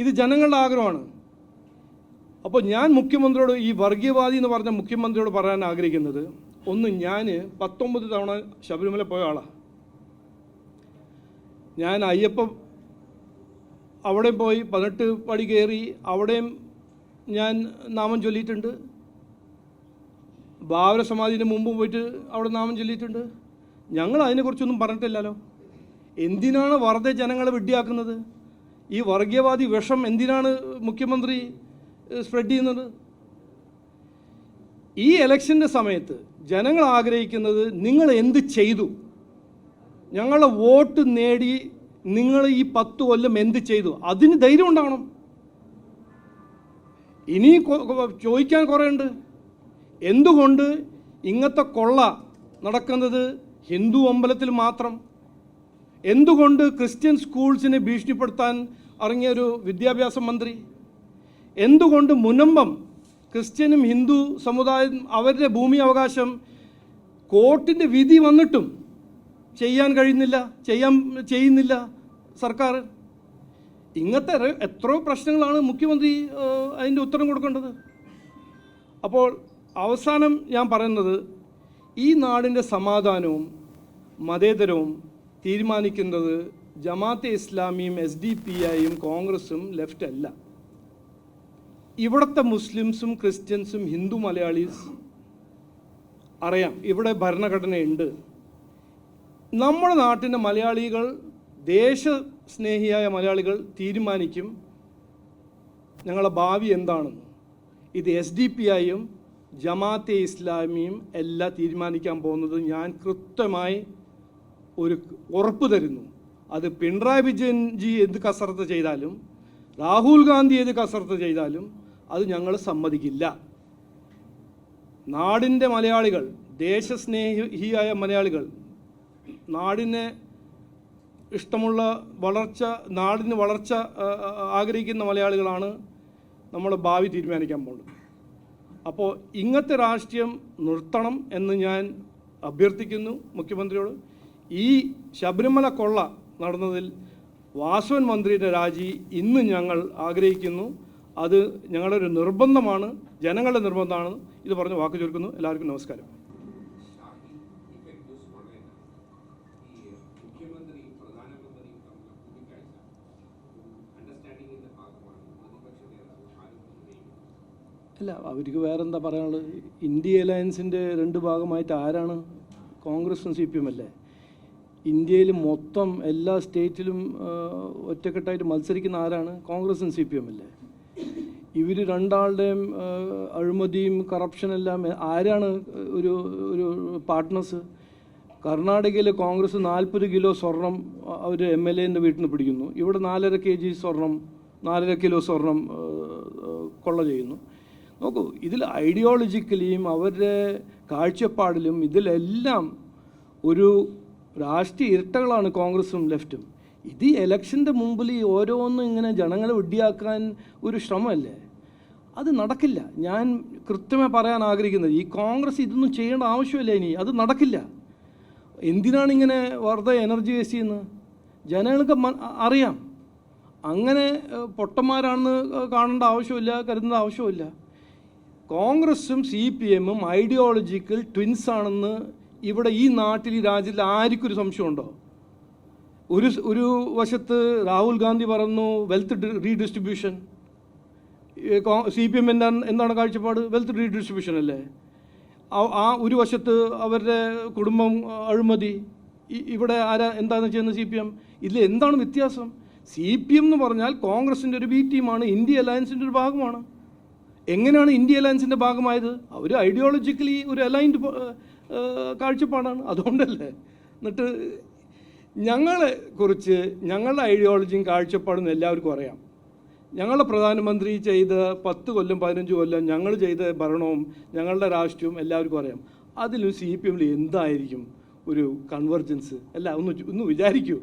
ഇത് ജനങ്ങളുടെ ആഗ്രഹമാണ്. അപ്പോൾ ഞാൻ മുഖ്യമന്ത്രിയോട് ഈ വർഗീയവാദി എന്ന് പറഞ്ഞ മുഖ്യമന്ത്രിയോട് പറയാൻ ആഗ്രഹിക്കുന്നത് ഒന്ന് ഞാൻ പത്തൊമ്പത് തവണ ശബരിമല പോയ ആളാണ് ഞാൻ അയ്യപ്പ അവിടെ പോയി പതിനെട്ട് പടി കയറി അവിടെയും ഞാൻ നാമം ചൊല്ലിയിട്ടുണ്ട്. ബാബര സമാധിന് മുമ്പ് പോയിട്ട് അവിടെ നാമം ചൊല്ലിയിട്ടുണ്ട്. ഞങ്ങൾ അതിനെക്കുറിച്ചൊന്നും പറഞ്ഞിട്ടില്ലല്ലോ. എന്തിനാണ് വെറുതെ ജനങ്ങളെ വിഡ്ഢിയാക്കുന്നത്? ഈ വർഗീയവാദി വിഷം എന്തിനാണ് മുഖ്യമന്ത്രി സ്പ്രെഡ് ചെയ്യുന്നത്? ഈ ഇലക്ഷന്റെ സമയത്ത് ജനങ്ങൾ ആഗ്രഹിക്കുന്നത് നിങ്ങൾ എന്ത് ചെയ്തു? ഞങ്ങളെ വോട്ട് നേടി നിങ്ങൾ ഈ പത്ത് കൊല്ലം എന്ത് ചെയ്തു? അതിന് ധൈര്യം ഉണ്ടാവണം. ഇനി ചോദിക്കാൻ കുറേ ഉണ്ട്. എന്തുകൊണ്ട് ഇങ്ങനത്തെ കൊള്ള നടക്കുന്നത് ഹിന്ദു അമ്പലത്തിൽ മാത്രം? എന്തുകൊണ്ട് ക്രിസ്ത്യൻ സ്കൂൾസിനെ ഭീഷണിപ്പെടുത്താൻ ഇറങ്ങിയ ഒരു വിദ്യാഭ്യാസ മന്ത്രി. എന്തുകൊണ്ട് മുനമ്പം ക്രിസ്ത്യനും ഹിന്ദു സമുദായം അവരുടെ ഭൂമി അവകാശം കോർട്ടിന്റെ വിധി വന്നിട്ടും ചെയ്യാൻ കഴിയുന്നില്ല ചെയ്യാൻ ചെയ്യുന്നില്ല സർക്കാർ? ഇങ്ങനത്തെ എത്രയോ പ്രശ്നങ്ങളാണ് മുഖ്യമന്ത്രി അതിന്റെ ഉത്തരം കൊടുക്കേണ്ടത്. അപ്പോൾ അവസാനം ഞാൻ പറയുന്നത് ഈ നാടിന്റെ സമാധാനവും മതേതരവും തീരുമാനിക്കുന്നത് ജമാഅത്തെ ഇസ്ലാമിയും എസ് ഡി പി ഐയും കോൺഗ്രസും ലെഫ്റ്റ് അല്ല. ഇവിടുത്തെ മുസ്ലിംസും ക്രിസ്ത്യൻസും ഹിന്ദു മലയാളീസ് അറിയാം. ഇവിടെ ഭരണഘടനയുണ്ട്. നമ്മുടെ നാട്ടിന്റെ മലയാളികൾ ദേശസ്നേഹിയായ മലയാളികൾ തീരുമാനിക്കും ഞങ്ങളുടെ ഭാവി എന്താണെന്ന്. ഇത് എസ് ഡി പി ഐയും ജമാഅത്തെ ഇസ്ലാമിയും എല്ലാം തീരുമാനിക്കാൻ പോകുന്നത്. ഞാൻ കൃത്യമായി ഒരു ഉറപ്പ് തരുന്നു. അത് പിണറായി വിജയൻ ജി എന്ത് കസരത്ത് ചെയ്താലും രാഹുൽ ഗാന്ധി ഏത് കസരത്ത് ചെയ്താലും അത് ഞങ്ങൾ സമ്മതിക്കില്ല. നാടിന്റെ മലയാളികൾ ദേശസ്നേഹിയായ മലയാളികൾ നാടിനെ ഇഷ്ടമുള്ള വളർച്ച നാടിന് വളർച്ച ആഗ്രഹിക്കുന്ന മലയാളികളാണ് നമ്മൾ ഭാവി തീരുമാനിക്കാൻ പോകുന്നത്. അപ്പോൾ ഇങ്ങനത്തെ രാഷ്ട്രീയം നിർത്തണം എന്ന് ഞാൻ അഭ്യർത്ഥിക്കുന്നു മുഖ്യമന്ത്രിയോട്. ഈ ശബരിമല കൊള്ള നടന്നതിൽ വാസവൻ മന്ത്രിയുടെ രാജി ഇന്ന് ഞങ്ങൾ ആഗ്രഹിക്കുന്നു. അത് ഞങ്ങളുടെ ഒരു നിർബന്ധമാണ് ജനങ്ങളുടെ നിർബന്ധമാണ്. ഇത് പറഞ്ഞ് വാക്ക് ചുരുക്കുന്നു. എല്ലാവർക്കും നമസ്കാരം. അല്ല അവർക്ക് വേറെന്താ പറയാനുള്ളത്? ഇന്ത്യ അലയൻസിന്റെ രണ്ട് ഭാഗമായിട്ട് ആരാണ്? കോൺഗ്രസും സി പി എം അല്ലേ? ഇന്ത്യയിൽ മൊത്തം എല്ലാ സ്റ്റേറ്റിലും ഒറ്റക്കെട്ടായിട്ട് മത്സരിക്കുന്ന ആരാണ്? കോൺഗ്രസും സി പി എം അല്ലേ? ഇവർ രണ്ടാളുടെയും അഴിമതിയും കറപ്ഷനെല്ലാം ആരാണ് ഒരു ഒരു പാർട്ട്നേഴ്സ് കർണാടകയിൽ കോൺഗ്രസ് നാൽപ്പത് കിലോ സ്വർണം അവർ എം എൽ എന്റെ വീട്ടിൽ നിന്ന് പിടിക്കുന്നു. ഇവിടെ നാലര കെ ജി സ്വർണം നാലര കിലോ സ്വർണം കൊള്ള ചെയ്യുന്നു. നോക്കൂ ഇതിൽ ഐഡിയോളജിക്കലിയും അവരുടെ കാഴ്ചപ്പാടിലും ഇതിലെല്ലാം ഒരു രാഷ്ട്രീയ ഇരട്ടകളാണ് കോൺഗ്രസും ലെഫ്റ്റും. ഇത് എലക്ഷന്റെ മുമ്പിൽ ഈ ഓരോന്നും ഇങ്ങനെ ജനങ്ങളെ വിഡ്ഢിയാക്കാൻ ഒരു ശ്രമമല്ലേ? അത് നടക്കില്ല. ഞാൻ കൃത്യമായി പറയാൻ ആഗ്രഹിക്കുന്നത് ഈ കോൺഗ്രസ് ഇതൊന്നും ചെയ്യേണ്ട ആവശ്യമില്ല ഇനി. അത് നടക്കില്ല. എന്തിനാണ് ഇങ്ങനെ വെറുതെ എനർജി വേസ്റ്റ് ചെയ്യുന്നത്? ജനങ്ങൾക്ക് അറിയാം. അങ്ങനെ പൊട്ടന്മാരാണെന്ന് കാണേണ്ട ആവശ്യമില്ല കരുതേണ്ട ആവശ്യമില്ല. കോൺഗ്രസും സി പി എമ്മും ഐഡിയോളജിക്കൽ ട്വിൻസ് ആണെന്ന് ഇവിടെ ഈ നാട്ടിൽ ഈ രാജ്യത്തിൽ ആർക്കും ഒരു സംശയമുണ്ടോ? ഒരു ഒരു വശത്ത് രാഹുൽ ഗാന്ധി പറഞ്ഞു wealth redistribution C P M എന്താണ് എന്താണ് കാഴ്ചപ്പാട്? വെൽത്ത് റീഡിസ്ട്രിബ്യൂഷൻ അല്ലേ? ആ- ഒരു വശത്ത് അവരുടെ കുടുംബം അഴിമതി. ഇവിടെ ആരാ എന്താണ് ചെയ്യുന്നത് സി പി എം ഇതിൽ എന്താണ് വ്യത്യാസം? സി പി എം എന്ന് പറഞ്ഞാൽ കോൺഗ്രസിന്റെ ഒരു ബി ടീമാണ് ഇന്ത്യ അലയൻസിന്റെ ഒരു ഭാഗമാണ്. എങ്ങനെയാണ് ഇന്ത്യ അലയൻസിന്റെ ഭാഗമായത്? അവർ ഐഡിയോളജിക്കലി ഒരു അലൈൻഡ് കാഴ്ചപ്പാടാണ്. അതുകൊണ്ടല്ലേ. എന്നിട്ട് ഞങ്ങളെ കുറിച്ച് ഞങ്ങളുടെ ഐഡിയോളജിയും കാഴ്ചപ്പാടും എല്ലാവർക്കും അറിയാം. ഞങ്ങളുടെ പ്രധാനമന്ത്രി ചെയ്ത പത്ത് കൊല്ലം പതിനഞ്ച് കൊല്ലം ഞങ്ങൾ ചെയ്ത ഭരണവും ഞങ്ങളുടെ രാഷ്ട്രീയവും എല്ലാവർക്കും അറിയാം. അതിലും സി പി എമ്മിൽ എന്തായിരിക്കും ഒരു കൺവെർജൻസ് അല്ല ഒന്ന് ഒന്ന് വിചാരിക്കൂ.